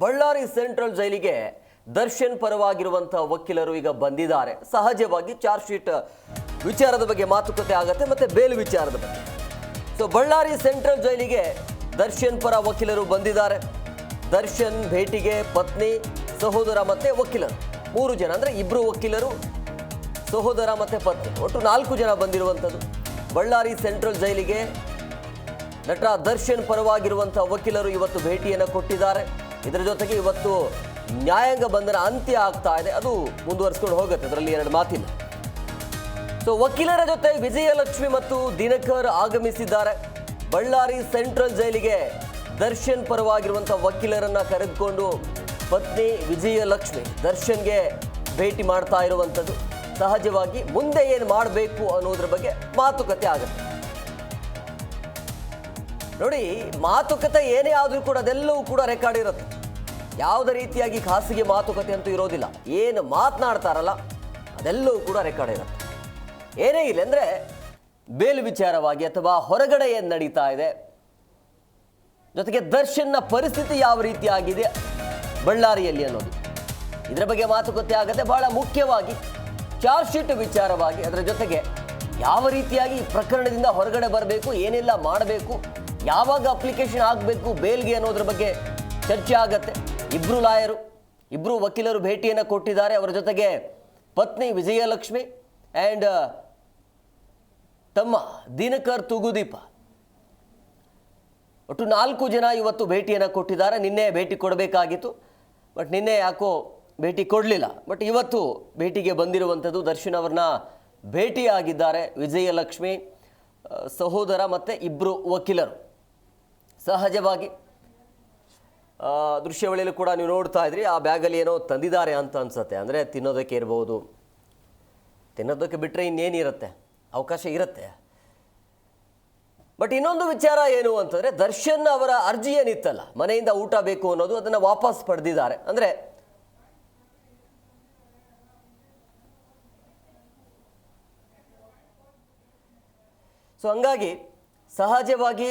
Ballari central ಜೈಲಿಗೆ ದರ್ಶನ್ ಪರವಾಗಿರುವಂತಹ ವಕೀಲರು ಈಗ ಬಂದಿದ್ದಾರೆ. ಸಹಜವಾಗಿ ಚಾರ್ಜ್ ಶೀಟ್ ವಿಚಾರದ ಬಗ್ಗೆ ಮಾತುಕತೆ ಆಗತ್ತೆ ಮತ್ತೆ ಬೇಲ್ ವಿಚಾರದ ಬಗ್ಗೆ. ಸೊ ಬಳ್ಳಾರಿ ಸೆಂಟ್ರಲ್ ಜೈಲಿಗೆ ದರ್ಶನ್ ಪರ ವಕೀಲರು ಬಂದಿದ್ದಾರೆ. ದರ್ಶನ್ ಭೇಟಿಗೆ ಪತ್ನಿ, ಸಹೋದರ ಮತ್ತೆ ವಕೀಲರು. ಮೂರು ಜನ ಅಂದ್ರೆ ಇಬ್ರು ವಕೀಲರು, ಸಹೋದರ ಮತ್ತೆ ಪತ್ನಿ. ಒಟ್ಟು ನಾಲ್ಕು ಜನ ಬಂದಿರುವಂಥದ್ದು. ಬಳ್ಳಾರಿ ಸೆಂಟ್ರಲ್ ಜೈಲಿಗೆ ನಟ ದರ್ಶನ್ ಪರವಾಗಿರುವಂತಹ ವಕೀಲರು ಇವತ್ತು ಭೇಟಿಯನ್ನು ಕೊಟ್ಟಿದ್ದಾರೆ. ಇದರ ಜೊತೆಗೆ ಇವತ್ತು ನ್ಯಾಯಾಂಗ ಬಂಧನ ಅಂತ್ಯ ಆಗ್ತಾ ಇದೆ. ಅದು ಮುಂದುವರಿಸ್ಕೊಂಡು ಹೋಗುತ್ತೆ ಅದರಲ್ಲಿ ಎರಡು ಮಾತಿಲ್ಲ ಸೊ ವಕೀಲರ ಜೊತೆ ವಿಜಯಲಕ್ಷ್ಮಿ ಮತ್ತು ದಿನಕರ್ ಆಗಮಿಸಿದ್ದಾರೆ. ಬಳ್ಳಾರಿ ಸೆಂಟ್ರಲ್ ಜೈಲಿಗೆ ದರ್ಶನ್ ಪರವಾಗಿರುವಂತಹ ವಕೀಲರನ್ನ ಕರೆದುಕೊಂಡು ಪತ್ನಿ ವಿಜಯಲಕ್ಷ್ಮಿ ದರ್ಶನ್ಗೆ ಭೇಟಿ ಮಾಡ್ತಾ ಇರುವಂಥದ್ದು. ಸಹಜವಾಗಿ ಮುಂದೆ ಏನು ಮಾಡಬೇಕು ಅನ್ನೋದ್ರ ಬಗ್ಗೆ ಮಾತುಕತೆ ಆಗುತ್ತೆ. ನೋಡಿ, ಮಾತುಕತೆ ಏನೇ ಆದರೂ ಕೂಡ ಅದೆಲ್ಲವೂ ಕೂಡ ರೆಕಾರ್ಡ್ ಇರುತ್ತೆ. ಯಾವುದೇ ರೀತಿಯಾಗಿ ಖಾಸಗಿ ಮಾತುಕತೆ ಅಂತೂ ಇರೋದಿಲ್ಲ. ಏನು ಮಾತನಾಡ್ತಾರಲ್ಲ, ಅದೆಲ್ಲವೂ ಕೂಡ ರೆಕಾರ್ಡ್ ಇರುತ್ತೆ. ಏನೇ ಇಲ್ಲ ಅಂದರೆ, ಬೇಲ್ ವಿಚಾರವಾಗಿ ಅಥವಾ ಹೊರಗಡೆ ಏನು ನಡೀತಾ ಇದೆ, ಜೊತೆಗೆ ದರ್ಶನ್ನ ಪರಿಸ್ಥಿತಿ ಯಾವ ರೀತಿ ಆಗಿದೆ, ಬಳ್ಳಾರಿಯಲ್ಲಿ ಅನ್ನೋದು. ಇದರ ಬಗ್ಗೆ ಮಾತುಕತೆ ಆಗತ್ತೆ ಬಹಳ ಮುಖ್ಯವಾಗಿ ಚಾರ್ಜ್ ಶೀಟ್ ವಿಚಾರವಾಗಿ ಅದರ ಜೊತೆಗೆ ಯಾವ ರೀತಿಯಾಗಿ ಪ್ರಕರಣದಿಂದ ಹೊರಗಡೆ ಬರಬೇಕು, ಏನೆಲ್ಲ ಮಾಡಬೇಕು, ಯಾವಾಗ ಅಪ್ಲಿಕೇಶನ್ ಆಗಬೇಕು, ಬೇಲ್ಗೆ ಅನ್ನೋದ್ರ ಬಗ್ಗೆ ಚರ್ಚೆ ಆಗತ್ತೆ. ಇಬ್ರು ಲಾಯರು, ಇಬ್ರು ವಕೀಲರು ಭೇಟಿಯನ್ನು ಕೊಟ್ಟಿದ್ದಾರೆ. ಅವರ ಜೊತೆಗೆ ಪತ್ನಿ ವಿಜಯಲಕ್ಷ್ಮಿ ಆ್ಯಂಡ್ ತಮ್ಮ ದಿನಕರ್ ತುಗುದೀಪ. ಒಟ್ಟು ನಾಲ್ಕು ಜನ ಇವತ್ತು ಭೇಟಿಯನ್ನು ಕೊಟ್ಟಿದ್ದಾರೆ. ನಿನ್ನೆ ಭೇಟಿ ಕೊಡಬೇಕಾಗಿತ್ತು. ಬಟ್ ನಿನ್ನೆ ಯಾಕೋ ಭೇಟಿ ಕೊಡಲಿಲ್ಲ. ಬಟ್ ಇವತ್ತು ಭೇಟಿಗೆ ಬಂದಿರುವಂಥದ್ದು ದರ್ಶನ್ ಅವ್ರನ್ನ ಭೇಟಿಯಾಗಿದ್ದಾರೆ ವಿಜಯಲಕ್ಷ್ಮಿ ಸಹೋದರ ಮತ್ತು ಇಬ್ಬರು ವಕೀಲರು. ಸಹಜವಾಗಿ ದೃಶ್ಯಾವಳಿಯಲ್ಲೂ ಕೂಡ ನೀವು ನೋಡ್ತಾ ಇದ್ರಿ, ಆ ಬ್ಯಾಗಲ್ಲಿ ಏನೋ ತಂದಿದ್ದಾರೆ ಅಂತ ಅನ್ಸುತ್ತೆ. ಅಂದರೆ ತಿನ್ನೋದಕ್ಕೆ ಇರ್ಬೋದು. ತಿನ್ನೋದಕ್ಕೆ ಬಿಟ್ಟರೆ ಇನ್ನೇನಿರುತ್ತೆ? ಅವಕಾಶ ಇರುತ್ತೆ. ಬಟ್ ಇನ್ನೊಂದು ವಿಚಾರ ಏನು ಅಂತಂದ್ರೆ, ದರ್ಶನ್ ಅವರ ಅರ್ಜಿ ಏನಿತ್ತಲ್ಲ ಮನೆಯಿಂದ ಊಟ ಬೇಕು ಅನ್ನೋದು ಅದನ್ನ ವಾಪಸ್ ಪಡೆದಿದ್ದಾರೆ. ಅಂದ್ರೆ ಸೊ ಹಂಗಾಗಿ ಸಹಜವಾಗಿ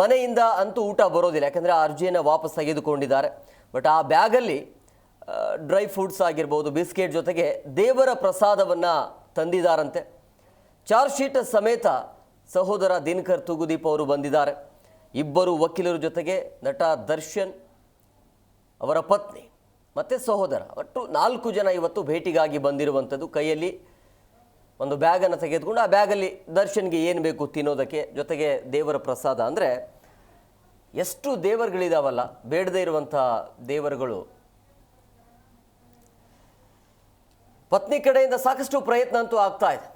ಮನೆಯಿಂದ ಅಂತೂ ಊಟ ಬರೋದಿಲ್ಲ. ಯಾಕಂದರೆ ಆ ಅರ್ಜಿಯನ್ನು ವಾಪಸ್ ತೆಗೆದುಕೊಂಡಿದ್ದಾರೆ. ಬಟ್ ಆ ಬ್ಯಾಗಲ್ಲಿ ಡ್ರೈ ಫ್ರೂಟ್ಸ್ ಆಗಿರ್ಬೋದು, ಬಿಸ್ಕೆಟ್ ಜೊತೆಗೆ ದೇವರ ಪ್ರಸಾದವನ್ನು ತಂದಿದ್ದಾರಂತೆ. ಚಾರ್ಜ್ ಶೀಟ್ ಸಮೇತ ಸಹೋದರ ದಿನಕರ್ ತುಗುದೀಪ್ ಅವರು ಬಂದಿದ್ದಾರೆ. ಇಬ್ಬರು ವಕೀಲರ ಜೊತೆಗೆ ನಟ ದರ್ಶನ್ ಅವರ ಪತ್ನಿ ಮತ್ತು ಸಹೋದರ. ಒಟ್ಟು ನಾಲ್ಕು ಜನ ಇವತ್ತು ಭೇಟಿಗಾಗಿ ಬಂದಿರುವಂಥದ್ದು. ಕೈಯಲ್ಲಿ ಒಂದು ಬ್ಯಾಗನ್ನು ತೆಗೆದುಕೊಂಡು ಆ ಬ್ಯಾಗಲ್ಲಿ ದರ್ಶನ್ಗೆ ಏನು ಬೇಕು ತಿನ್ನೋದಕ್ಕೆ ಜೊತೆಗೆ ದೇವರ ಪ್ರಸಾದ. ಅಂದರೆ ಎಷ್ಟು ದೇವರುಗಳಿದಾವಲ್ಲ, ಬೇಡದೇ ಇರುವಂಥ ದೇವರುಗಳು. ಪತ್ನಿ ಕಡೆಯಿಂದ ಸಾಕಷ್ಟು ಪ್ರಯತ್ನ ಅಂತೂ ಆಗ್ತಾ ಇದೆ.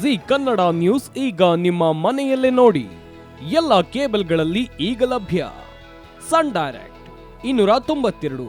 ಜಿ ಕನ್ನಡ ನ್ಯೂಸ್ ಈಗ ನಿಮ್ಮ ಮನೆಯಲ್ಲೇ ನೋಡಿ. ಎಲ್ಲ ಕೇಬಲ್ಗಳಲ್ಲಿ ಈಗ ಲಭ್ಯ. ಸನ್ ಡೈರೆಕ್ಟ್, ಇನ್ನೂರ ತೊಂಬತ್ತೆರಡು.